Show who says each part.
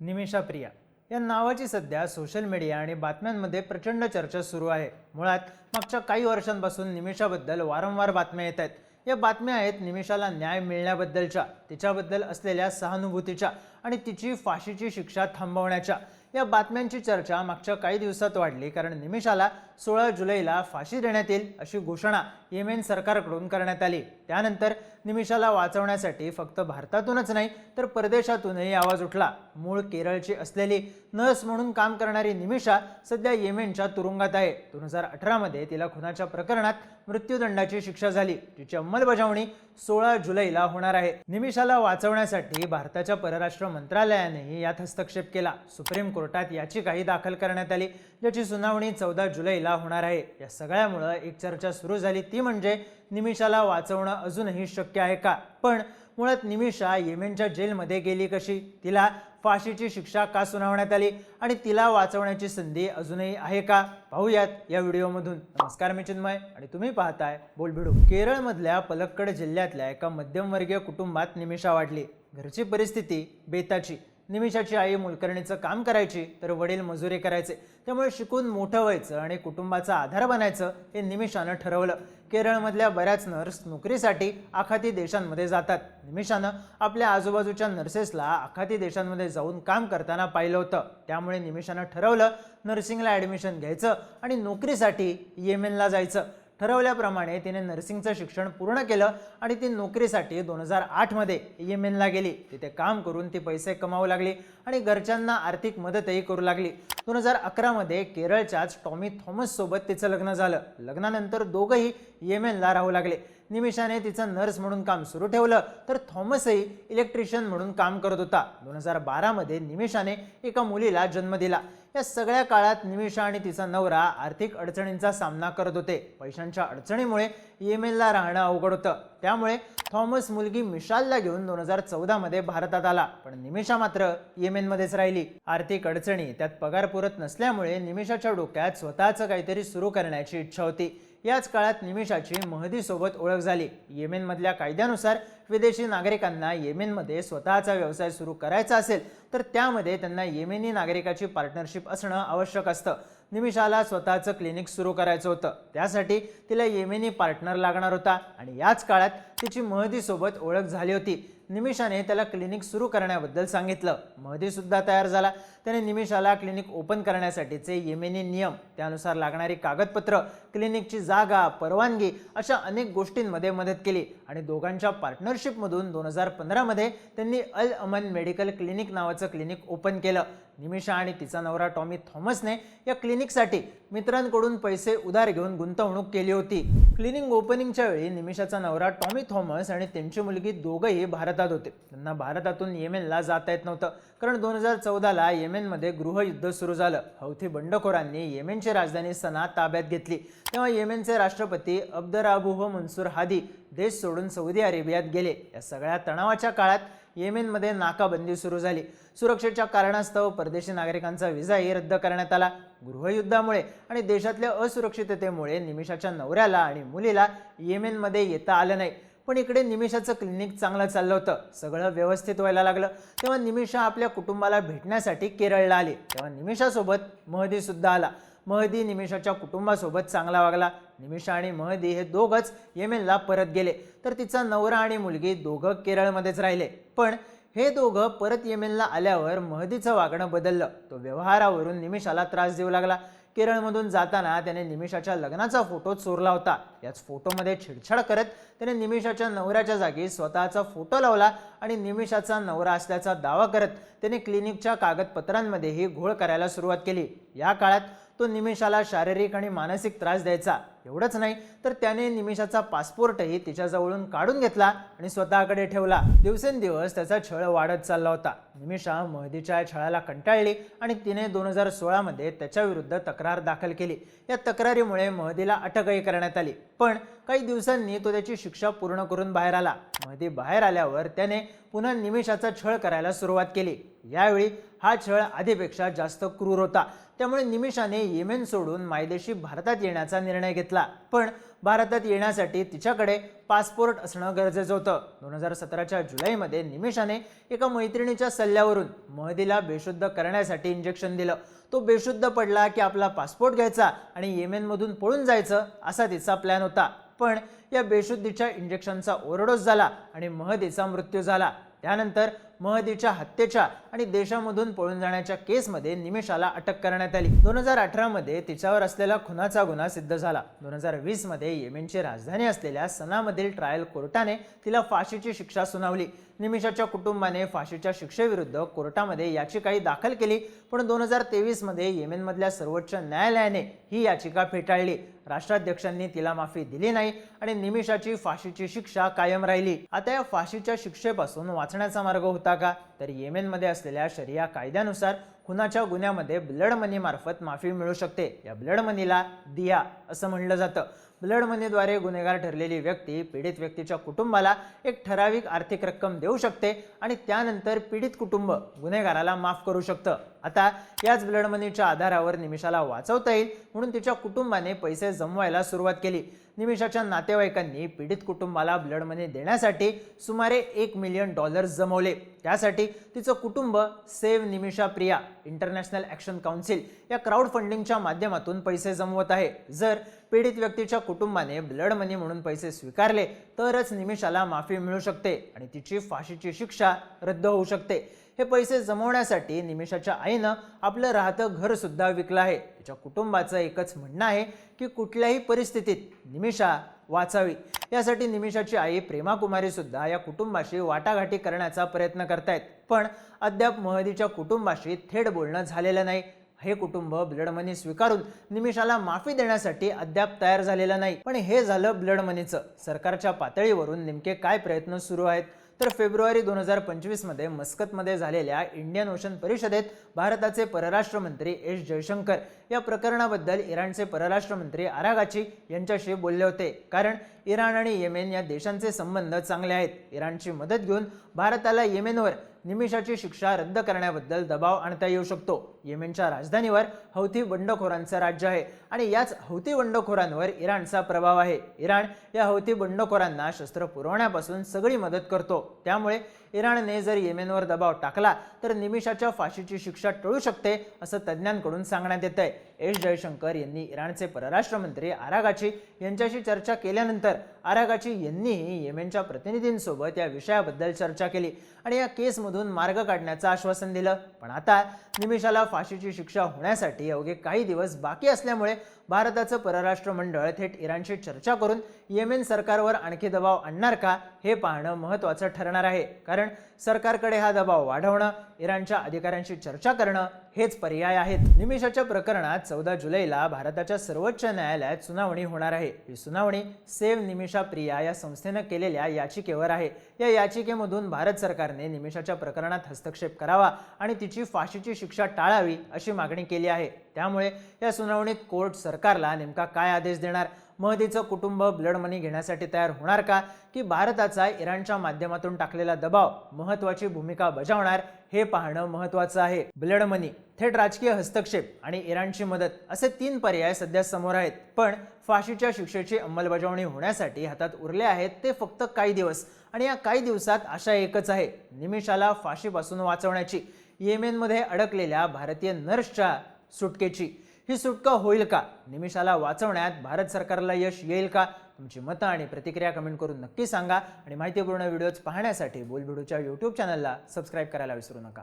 Speaker 1: निमिषा प्रिया. या नावाची सध्या सोशल मीडिया आणि बातम्यांमध्ये प्रचंड चर्चा सुरू आहे. मुळात मागच्या काही वर्षांपासून निमिषाबद्दल वारंवार बातम्या येत आहेत. या बातम्या आहेत निमिषाला न्याय मिळण्याबद्दलच्या तिच्याबद्दल असलेल्या सहानुभूतीच्या आणि तिची फाशीची शिक्षा थांबवण्याच्या. या बातम्यांची चर्चा मागच्या काही दिवसात वाढली कारण निमिषाला सोळा जुलैला फाशी देण्यात येईल अशी घोषणा येमेन सरकारकडून करण्यात आली. त्यानंतर निमिषाला वाचवण्यासाठी फक्त भारतातूनच नाही तर परदेशातूनही आवाज उठला. मूळ केरळची असलेली नर्स म्हणून काम करणारी निमिषा सध्या येमेनच्या तुरुंगात आहे. दोन हजार अठरामध्ये तिला खुनाच्या प्रकरणात मृत्यूदंडाची शिक्षा झाली तिची अंमलबजावणी सोळा जुलैला होणार आहे. निमिषाला वाचवण्यासाठी भारताच्या परराष्ट्र मंत्रालयानेही यात हस्तक्षेप केला. सुप्रीम कोर्टात याचिकाही दाखल करण्यात आली ज्याची सुनावणी चौदा जुलैला होणार आहे. या सगळ्यामुळं एक चर्चा सुरू झाली. ती म्हणजे निमिषाला वाचवणं अजूनही शक्य आहे का? पण मुळात निमिषा येमेनच्या जेलमध्ये गेली कशी? तिला फाशीची शिक्षा का सुनावण्यात आली? आणि तिला वाचवण्याची संधी अजूनही आहे का? पाहूयात या व्हिडिओमधून. नमस्कार मी चिन्मय. आणि तुम्ही पाहताय बोलभिडू केरळमधल्या पलक्कड जिल्ह्यातल्या एका मध्यमवर्गीय कुटुंबात निमिषा वाढली. घरची परिस्थिती बेताची. निमिषाची आई मुलकर्णीचं काम करायची तर वडील मजुरी करायचे. त्यामुळे शिकून मोठं व्हायचं आणि कुटुंबाचा आधार बनायचं हे निमिषानं ठरवलं. केरळमधल्या बऱ्याच नर्स नोकरीसाठी आखाती देशांमध्ये जातात. निमिषानं आपल्या आजूबाजूच्या नर्सेसला आखाती देशांमध्ये जाऊन काम करताना पाहिलं होतं. त्यामुळे निमिषानं ठरवलं नर्सिंगला ॲडमिशन घ्यायचं आणि नोकरीसाठी येमेनला जायचं. ठरवल्याप्रमाणे तिने नर्सिंगचं शिक्षण पूर्ण केलं आणि ती नोकरीसाठी दोन हजार आठमध्ये येमेनला गेली. तिथे काम करून ती पैसे कमावू लागली आणि घरच्यांना आर्थिक मदतही करू लागली. दोन हजार अकरामध्ये केरळच्याच टॉमी थॉमससोबत तिचं लग्न झालं. लग्नानंतर दोघंही येमेनला राहू लागले. निमिषाने तिचं नर्स म्हणून काम सुरू ठेवलं. तर थॉमसही इलेक्ट्रिशियन म्हणून काम करत होता. दोन हजार बारामध्ये निमिषाने एका मुलीला जन्म दिला. या सगळ्या काळात निमिषा आणि तिचा नवरा आर्थिक अडचणींचा सामना करत होते. पैशांच्या अडचणीमुळे येमेनला राहणं अवघड होतं. त्यामुळे थॉमस मुलगी मिशालला घेऊन दोन हजार चौदामध्ये भारतात आला. पण निमिषा मात्र येमेनमध्येच राहिली. आर्थिक अडचणी त्यात पगार पुरत नसल्यामुळे निमिषाच्या डोक्यात स्वतःचं काहीतरी सुरू करण्याची इच्छा होती. याच काळात निमिषाची महदीसोबत ओळख झाली. येमेनमधल्या कायद्यानुसार विदेशी नागरिकांना येमेनमध्ये स्वतःचा व्यवसाय सुरू करायचा असेल तर त्यामध्ये त्यांना येमेनी नागरिकाची पार्टनरशिप असणं आवश्यक असतं. निमिषाला स्वतःचं क्लिनिक सुरू करायचं होतं. त्यासाठी तिला येमेनी पार्टनर लागणार होता आणि याच काळात तिची महदीसोबत ओळख झाली होती. निमिषाने त्याला क्लिनिक सुरू करण्याबद्दल सांगितलं. महदीसुद्धा तयार झाला. त्याने निमिषाला क्लिनिक ओपन करण्यासाठीचे येमेनी नियम त्यानुसार लागणारी कागदपत्र क्लिनिकची जागा परवानगी अशा अनेक गोष्टींमध्ये मदत केली आणि दोघांच्या पार्टनर पार्टनरशिपमधून दोन हजार पंधरामध्ये त्यांनी अल अमन मेडिकल क्लिनिक नावाचं क्लिनिक ओपन केलं. निमिषा आणि तिचा नवरा टॉमी थॉमसने या क्लिनिकसाठी मित्रांकडून पैसे उधार घेऊन गुंतवणूक केली होती. क्लिनिक ओपनिंगच्या वेळी निमिषाचा नवरा टॉमी थॉमस आणि त्यांची मुलगी दोघंही भारतात होते. त्यांना भारतातून येमेनला जाता येत नव्हतं कारण दोन हजार चौदाला येमेनमध्ये गृहयुद्ध सुरू झालं. हौथी बंडखोरांनी येमेनची राजधानी सना ताब्यात घेतली. तेव्हा येमेनचे राष्ट्रपती अब्दराबुह मनसूर हादी देश सोडून सौदी अरेबियात गेले. या सगळ्या तणावाच्या काळात येमेनमध्ये नाकाबंदी सुरू झाली. सुरक्षेच्या कारणास्तव परदेशी नागरिकांचा विजाही रद्द करण्यात आला. गृहयुद्धामुळे आणि देशातल्या असुरक्षिततेमुळे निमिषाच्या नवऱ्याला आणि मुलीला येमेनमध्ये येता आलं नाही. पण इकडे निमिषाचं क्लिनिक चांगलं चाललं होतं. सगळं व्यवस्थित व्हायला लागलं. तेव्हा निमिषा आपल्या कुटुंबाला भेटण्यासाठी केरळला आली. तेव्हा निमिषासोबत महदी सुद्धा आला. महदी निमिषाच्या कुटुंबासोबत चांगला वागला. निमिषा आणि महदी हे दोघंच येमेनला परत गेले. तर तिचा नवरा आणि मुलगी दोघं केरळमध्येच राहिले. पण हे दोघं परत येमेनला आल्यावर महदीचं वागणं बदललं. तो व्यवहारावरून निमिषाला त्रास देऊ लागला. केरळमधून जाताना त्याने निमिषाच्या लग्नाचा फोटो चोरला होता. याच फोटोमध्ये छेडछाड करत त्याने निमिषाच्या नवऱ्याच्या जागी स्वतःचा फोटो लावला आणि निमिषाचा नवरा असल्याचा दावा करत त्याने क्लिनिकच्या कागदपत्रांमध्येही घोळ करायला सुरुवात केली. या काळात तो निमिषाला शारीरिक आणि मानसिक त्रास द्यायचा. एवढंच नाही तर त्याने निमिषाचा पासपोर्टही तिच्याजवळून काढून घेतला आणि स्वतःकडे ठेवला. दिवसेंदिवस त्याचा छळ वाढत चालला होता. निमिषा महदीच्या या छळाला कंटाळली आणि तिने दोन हजार सोळामध्ये त्याच्याविरुद्ध तक्रार दाखल केली. या तक्रारीमुळे महदीला अटकही करण्यात आली. पण काही दिवसांनी तो त्याची शिक्षा पूर्ण करून बाहेर आला. महदी बाहेर आल्यावर त्याने पुन्हा निमिषाचा छळ करायला सुरुवात केली. यावेळी हा छळ आधीपेक्षा जास्त क्रूर होता. त्यामुळे निमिषाने येमेन सोडून मायदेशी भारतात येण्याचा निर्णय घेतला. पण भारतात येण्यासाठी तिच्याकडे पासपोर्ट असणं गरजेचं होतं. दोन हजार सतराच्या जुलैमध्ये निमिषाने एका मैत्रिणीच्या सल्ल्यावरून महदीला बेशुद्ध करण्यासाठी इंजेक्शन दिलं. तो बेशुद्ध पडला की आपला पासपोर्ट घ्यायचा आणि येमेनमधून पळून जायचं असा तिचा प्लॅन होता. पण या बेशुद्धीच्या इंजेक्शनचा ओव्हरडोस झाला आणि महदीचा मृत्यू झाला. त्यानंतर महदीच्या हत्येच्या आणि देशामधून पळून जाण्याच्या केसमध्ये निमिषाला अटक करण्यात आली. दोन हजार अठरामध्ये तिच्यावर असलेला खुनाचा गुन्हा सिद्ध झाला. दोन हजार वीसमध्ये येमेनची राजधानी असलेल्या सनामधील ट्रायल कोर्टाने तिला फाशीची शिक्षा सुनावली. निमिषाच्या कुटुंबाने फाशीच्या शिक्षेविरुद्ध कोर्टामध्ये याचिकाही दाखल केली पण दोन हजार तेवीसमध्ये येमेनमधल्या सर्वोच्च न्यायालयाने ही याचिका फेटाळली. राष्ट्राध्यक्षांनी तिला माफी दिली नाही आणि निमिषाची फाशीची शिक्षा कायम राहिली. आता या फाशीच्या शिक्षेपासून वाचण्याचा मार्ग होता. का? तर येमेनमध्ये असलेल्या शरिया कायद्यानुसार खुनाच्या गुन्ह्यामध्ये ब्लड मनीमार्फत माफी मिळू शकते. या ब्लड मनीला दिया असं म्हणलं जातं. ब्लड मनीद्वारे गुन्हेगार ठरलेली व्यक्ती पीडित व्यक्तीच्या कुटुंबाला एक ठराविक आर्थिक रक्कम देऊ शकते आणि त्यानंतर पीडित कुटुंब गुन्हेगाराला माफ करू शकतं. आता याच ब्लड मनीच्या आधारावर निमिषाला वाचवता येईल म्हणून तिच्या कुटुंबाने पैसे जमवायला सुरुवात केली. निमिषाच्या नातेवाईकांनी पीडित कुटुंबाला ब्लड मनी देण्यासाठी सुमारे एक मिलियन डॉलर्स जमवले. त्यासाठी तिचं कुटुंब save Nimisha Priya international action council या क्राऊड फंडिंगच्या माध्यमातून पैसे जमवत आहे. जर पीडित व्यक्तीच्या कुटुंबाने ब्लड मनी म्हणून पैसे स्वीकारले तरच निमिषाला माफी मिळू शकते आणि तिची फाशीची शिक्षा रद्द होऊ शकते. हे पैसे जमवण्यासाठी निमिषाच्या आईनं आपलं राहतं घरसुद्धा विकलं आहे. तिच्या कुटुंबाचं एकच म्हणणं आहे की कुठल्याही परिस्थितीत निमिषा वाचावी. यासाठी निमिषाची आई प्रेमा सुद्धा या कुटुंबाशी वाटाघाटी करण्याचा प्रयत्न करतायत. पण अद्याप महदीच्या कुटुंबाशी थेट बोलणं झालेलं नाही. हे कुटुंब ब्लड मनी स्वीकारून निमिषाला माफी देण्यासाठी अद्याप तयार झालेलं नाही. पण हे झालं ब्लड मनीचं सरकारच्या पातळीवरून नेमके काय प्रयत्न सुरू आहेत? तर फेब्रुवारी दोन हजार पंचवीसमध्ये मस्कतमध्ये झालेल्या इंडियन ओशन परिषदेत भारताचे परराष्ट्र मंत्री एस जयशंकर या प्रकरणाबद्दल इराणचे परराष्ट्र मंत्री आरागाची यांच्याशी बोलले होते. कारण इराण आणि येमेन या देशांचे संबंध चांगले आहेत. इराणची मदत घेऊन भारताला येमेनवर निमिषाची शिक्षा रद्द करण्याबद्दल दबाव आणता येऊ शकतो. येमेनच्या राजधानीवर हौथी बंडखोरांचं राज्य आहे आणि याच हौथी बंडखोरांवर इराणचा प्रभाव आहे. इराण या हौथी बंडखोरांना शस्त्र पुरवण्यापासून सगळी मदत करतो. त्यामुळे इराणने जर येमेनवर दबाव टाकला तर निमिषाच्या फाशीची शिक्षा टळू शकते असं तज्ज्ञांकडून सांगण्यात येत आहे एस जयशंकर यांनी इराणचे परराष्ट्र मंत्री आरागाची यांच्याशी चर्चा केल्यानंतर आरागाची यांनीही येमेनच्या प्रतिनिधींसोबत या विषयाबद्दल चर्चा केली आणि या केसमधून मार्ग काढण्याचं आश्वासन दिलं. पण आता निमिषाला फाशीची शिक्षा होण्यासाठी अवघे काही दिवस बाकी असल्यामुळे भारताचं परराष्ट्र मंडळ थेट इराणशी चर्चा करून येमेन सरकारवर आणखी दबाव आणणार का हे पाहणं महत्त्वाचं ठरणार आहे. कारण सरकारकडे हा दबाव वाढवणं इराणच्या अधिकाऱ्यांशी चर्चा करणं हेच पर्याय आहेत. निमिषाच्या प्रकरणात चौदा जुलैला भारताच्या सर्वोच्च न्यायालयात सुनावणी होणार आहे. ही सुनावणी सेव्ह निमिषा प्रिया या संस्थेनं केलेल्या याचिकेवर आहे. या याचिकेमधून भारत सरकारने निमिषाच्या प्रकरणात हस्तक्षेप करावा आणि तिची फाशीची शिक्षा टाळावी अशी मागणी केली आहे. त्यामुळे या सुनावणीत कोर्ट सरकारला नेमका काय आदेश देणार? महदीचं कुटुंब ब्लड मनी घेण्यासाठी तयार होणार का? की भारताचा इराणच्या माध्यमातून टाकलेला दबाव महत्वाची भूमिका बजावणार हे पाहणं महत्वाचं आहे. ब्लड मनी थेट राजकीय हस्तक्षेप आणि इराणची मदत असे तीन पर्याय सध्या समोर आहेत. पण फाशीच्या शिक्षेची अंमलबजावणी होण्यासाठी हातात उरले आहेत ते फक्त काही दिवस. आणि या काही दिवसात आशा एकच आहे निमिषाला फाशीपासून वाचवण्याची. येमेनमध्ये अडकलेल्या भारतीय नर्सच्या सुटकेची. ही सुटका होईल का? निमिषाला वाचवण्यात भारत सरकारला यश येईल का? तुमची मतं आणि प्रतिक्रिया कमेंट करून नक्की सांगा. आणि माहितीपूर्ण व्हिडिओज पाहण्यासाठी बोलबिडूच्या यूट्यूब चॅनलला सबस्क्राईब करायला विसरू नका.